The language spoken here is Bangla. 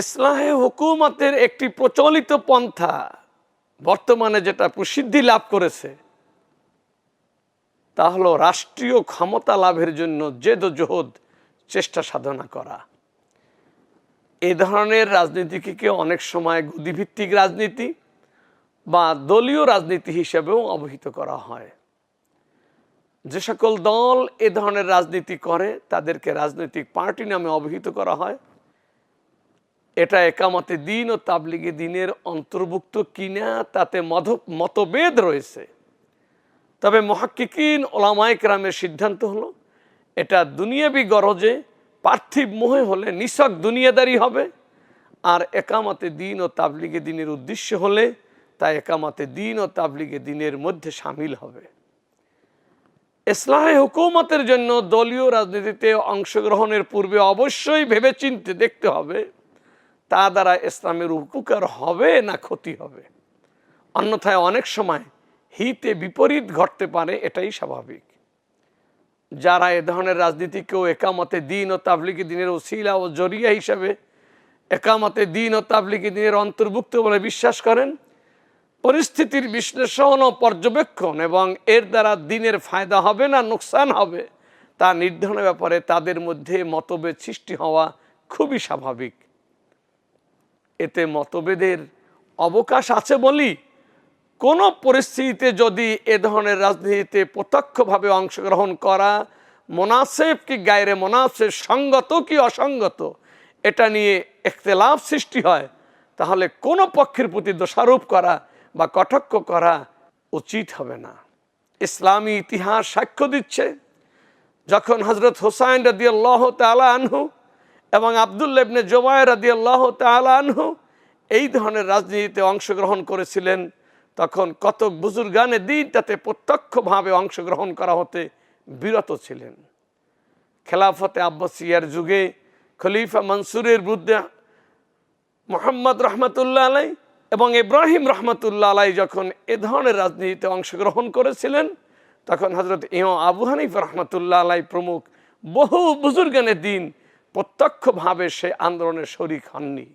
ইসলাহে হুকুমতের একটি প্রচলিত পন্থা বর্তমানে যেটা প্রসিদ্ধি লাভ করেছে, তা হলো রাষ্ট্রীয় ক্ষমতা লাভের জন্য জেদোজহদ চেষ্টা সাধনা করা। এই ধরনের রাজনীতিকে অনেক সময় গদিভিত্তিক রাজনীতি বা দলীয় রাজনীতি হিসেবেও অবহিত করা হয়। যে সকল দল এ ধরনের রাজনীতি করে, তাদেরকে রাজনৈতিক পার্টি নামে অবহিত করা হয়। এটা একামতে দিন ও তাবলিগে দিনের অন্তর্ভুক্ত কিনা তাতে মতভেদ রয়েছে। তবে মহাক্কিকিন ওলামায়ক রামের সিদ্ধান্ত হলো, এটা দুনিয়াবি গরজে পার্থিব মোহে হলে নিছক দুনিয়াদারি হবে, আর একামাতে দিন ও তাবলিগে দিনের উদ্দেশ্য হলে তা একামাতে দিন ও তাবলিগে দিনের মধ্যে সামিল হবে। ইসলাহে হুকুমতের জন্য দলীয় রাজনীতিতে অংশগ্রহণের পূর্বে অবশ্যই ভেবেচিন্তে দেখতে হবে তা দ্বারা ইসলামের উপকার হবে না ক্ষতি হবে? অন্যথায় অনেক সময় হিতে বিপরীত ঘটতে পারে, এটাই স্বাভাবিক। যারা এ ধরনের রাজনীতিকেও একামতে দিন ও তাবলিগি দিনের ওসিলা ও জরিয়া হিসাবে একামতে দিন ও তাবলিগি দিনের অন্তর্ভুক্ত বলে বিশ্বাস করেন, পরিস্থিতির বিশ্লেষণ ও পর্যবেক্ষণ এবং এর দ্বারা দিনের ফায়দা হবে না নোকসান হবে, তা নির্ধারণের ব্যাপারে তাদের মধ্যে মতভেদ সৃষ্টি হওয়া খুবই স্বাভাবিক। এতে মতভেদের অবকাশ আছে বলি কোনো পরিস্থিতিতে যদি এ ধরনের রাজনীতিতে প্রত্যক্ষভাবে অংশগ্রহণ করা মোনাসেব কি গায়রে মোনাসেব সঙ্গত কি অসঙ্গত, এটা নিয়ে একতলাফ সৃষ্টি হয়, তাহলে কোনো পক্ষের প্রতি দোষারোপ করা বা কটাক্ষ করা উচিত হবে না। ইসলামী ইতিহাস সাক্ষ্য দিচ্ছে, যখন হজরত হোসাইন রদি আল্লাহ তালা আনহু এবং আবদুল্লেবনে জোবায় রদি আল্লাহ তালা এই ধরনের রাজনীতিতে অংশগ্রহণ করেছিলেন। তখন কতক বুজুর্গানে দিন তাতে প্রত্যক্ষভাবে অংশগ্রহণ করা হতে বিরত ছিলেন। খেলাফতে আব্বাসিয়ার যুগে খলিফা মনসুরের বিরুদ্ধে মোহাম্মদ রহমতুল্লাহ আলাই এবং ইব্রাহিম রহমতুল্লাহ আলাই যখন এ ধরনের রাজনীতিতে অংশগ্রহণ করেছিলেন, তখন হজরত ইহ আবু হানিফ রহমতুল্লাহ আলাই প্রমুখ বহু বুজুর্গানের দিন প্রত্যক্ষভাবে সে আন্দোলনের শরিক হননি।